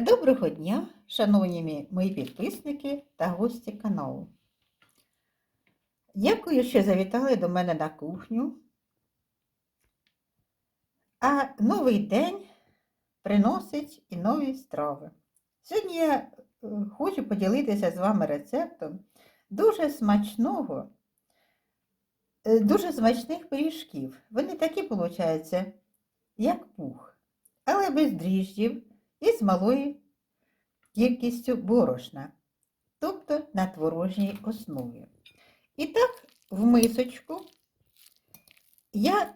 Доброго дня, шановні мої підписники та гості каналу. Дякую, що завітали до мене на кухню. А новий день приносить і нові страви. Сьогодні я е, хочу поділитися з вами рецептом дуже смачного, е, дуже смачних пиріжків. Вони такі, виходять, як пух, але без дріжджів і з малою кількістю борошна, тобто на творожній основі. І так, в мисочку я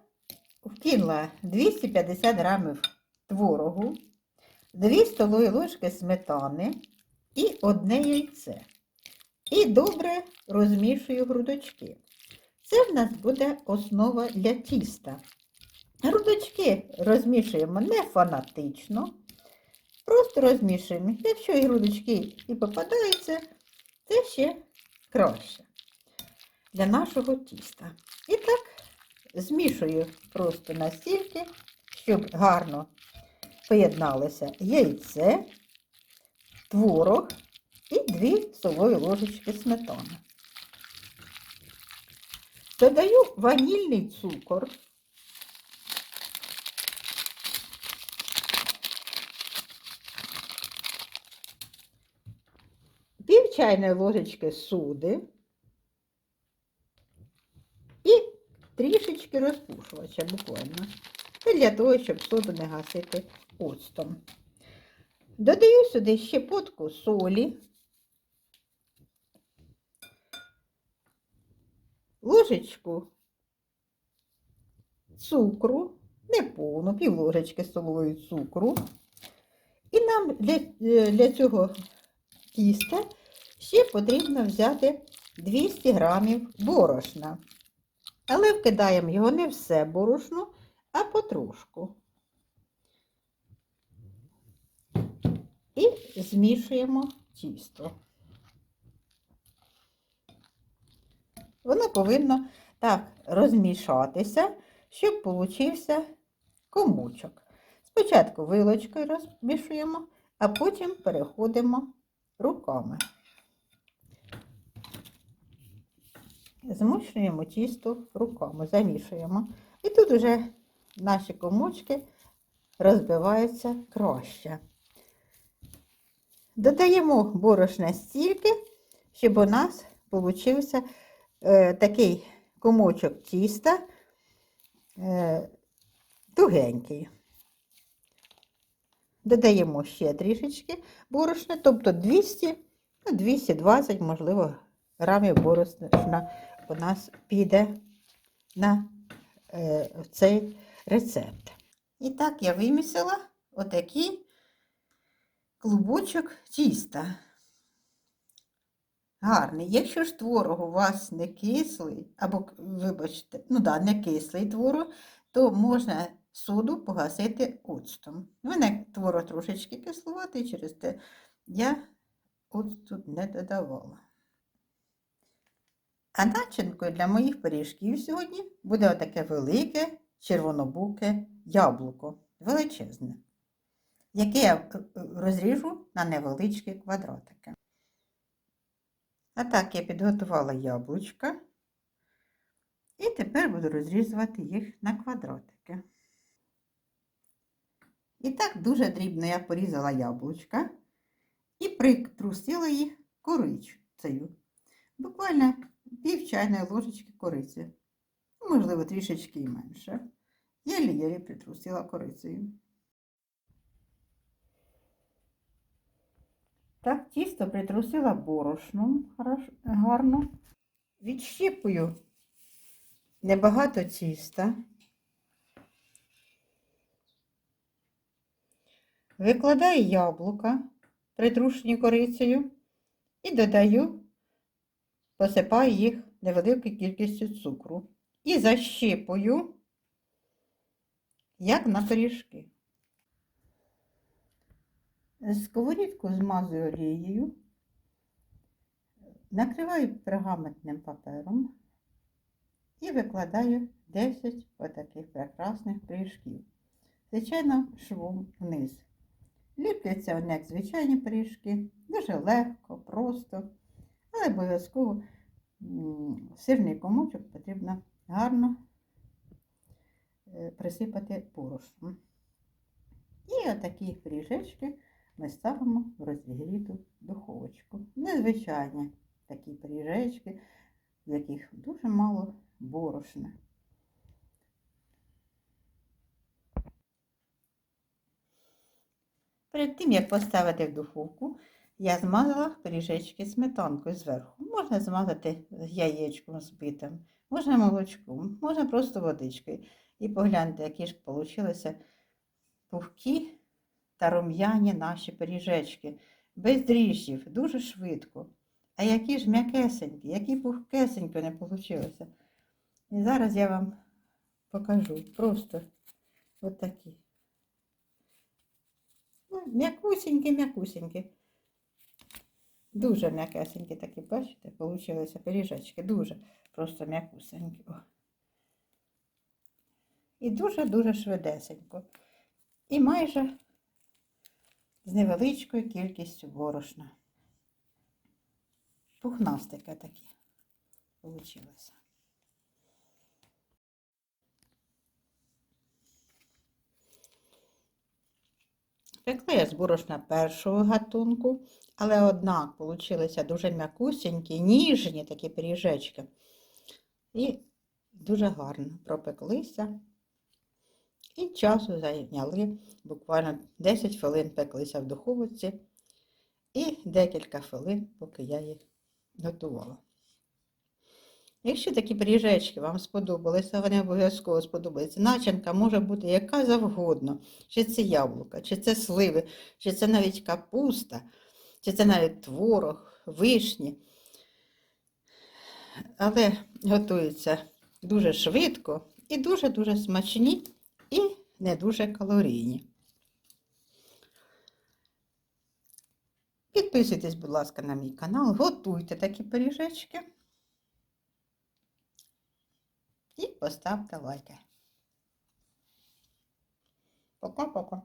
вкинула 250 грамів творогу, 2 столові ложки сметани і одне яйце. І добре розмішую грудочки. Це в нас буде основа для тіста. Грудочки розмішуємо не фанатично, просто розмішуємо. Якщо і грудочки і попадаються, це ще краще для нашого тіста. І так змішую просто настільки, щоб гарно поєдналося яйце, творог і 2 столові ложечки сметани. Додаю ванільний цукор. Пів чайної ложечки суди і трішечки розпушувача буквально. Це для того, щоб соду не гасити оцтом. Додаю сюди щепотку солі, ложечку цукру, не повну, пів ложечки столової цукру. І нам для, е, для цього тіста ще потрібно взяти 200 грамів борошна. Але вкидаємо його не все борошно, а потрошку. І змішуємо тісто. Воно повинно так розмішатися, щоб получився комочок. Спочатку вилочкою розмішуємо, а потім переходимо руками. Змушуємо тісто руками, замішуємо. І тут вже наші комочки розбиваються краще. Додаємо борошна стільки, щоб у нас получився е, такий комочок тіста е, тугенький. Додаємо ще трішечки борошна, тобто 200, ну, 220, можливо, грамів борошна у нас піде на е, цей рецепт. І так я вимісила отакий клубочок тіста. Гарний. Якщо ж творог у вас не кислий, або, вибачте, ну да, не кислий творог, то можна соду погасити оцтом. У мене творог трошечки кислуватий, через те я оцту не додавала. А начинкою для моїх пиріжків сьогодні буде отаке велике червонобуке яблуко, величезне, яке я розріжу на невеличкі квадратики. А так я підготувала яблучка. І тепер буду розрізувати їх на квадратики. І так дуже дрібно я порізала яблучка і притрусила їх корицею. Буквально пів чайної ложечки кориці. Ну, Можливо, трішечки і менше. Єлі-єлі притрусила корицею. Так, тісто притрусила борошном гарно. Відщіпую небагато тіста. Викладаю яблука, притрушені корицею, і додаю, посипаю їх невеликою кількістю цукру. І защіпую, як на пиріжки. Сковорідку змазую олією, накриваю пергаментним папером і викладаю 10 отаких прекрасних пиріжків. Звичайно, швом вниз. Ліпляться як звичайні пиріжки, дуже легко, просто, але обов'язково сирний комочок потрібно гарно е, присипати порошном. І отакі пиріжечки ми ставимо в розігріту духовочку. Незвичайні такі пиріжечки, в яких дуже мало борошна. Перед тим, як поставити в духовку, я змазала пиріжечки сметанкою зверху. Можна змазати яєчком збитим, можна молочком, можна просто водичкою. І погляньте, які ж получилися пухкі та рум'яні наші пиріжечки. Без дріжджів, дуже швидко. А які ж м'якесенькі, які пухкесенькі не вийшло. І зараз я вам покажу. Просто от такі. Ну, М'якусенькі, м'якусенькі. Дуже м'якесенькі такі, бачите, получилися пиріжечки. Дуже просто м'якусенькі. І дуже-дуже швидесенько. І майже з невеличкою кількістю борошна. Пухнастики такі получилися. Пекла я з борошна першого гатунку, але однак получилися дуже м'якусенькі, ніжні такі пиріжечки. І дуже гарно пропеклися. І часу зайняли буквально 10 хвилин пеклися в духовці і декілька хвилин, поки я їх готувала. Якщо такі пиріжечки вам сподобалися, вони обов'язково сподобаються. Начинка може бути яка завгодно. Чи це яблука, чи це сливи, чи це навіть капуста, чи це навіть творог, вишні. Але готуються дуже швидко і дуже-дуже смачні і не дуже калорійні. Підписуйтесь, будь ласка, на мій канал, готуйте такі пиріжечки. І поставте лайки. Пока-пока.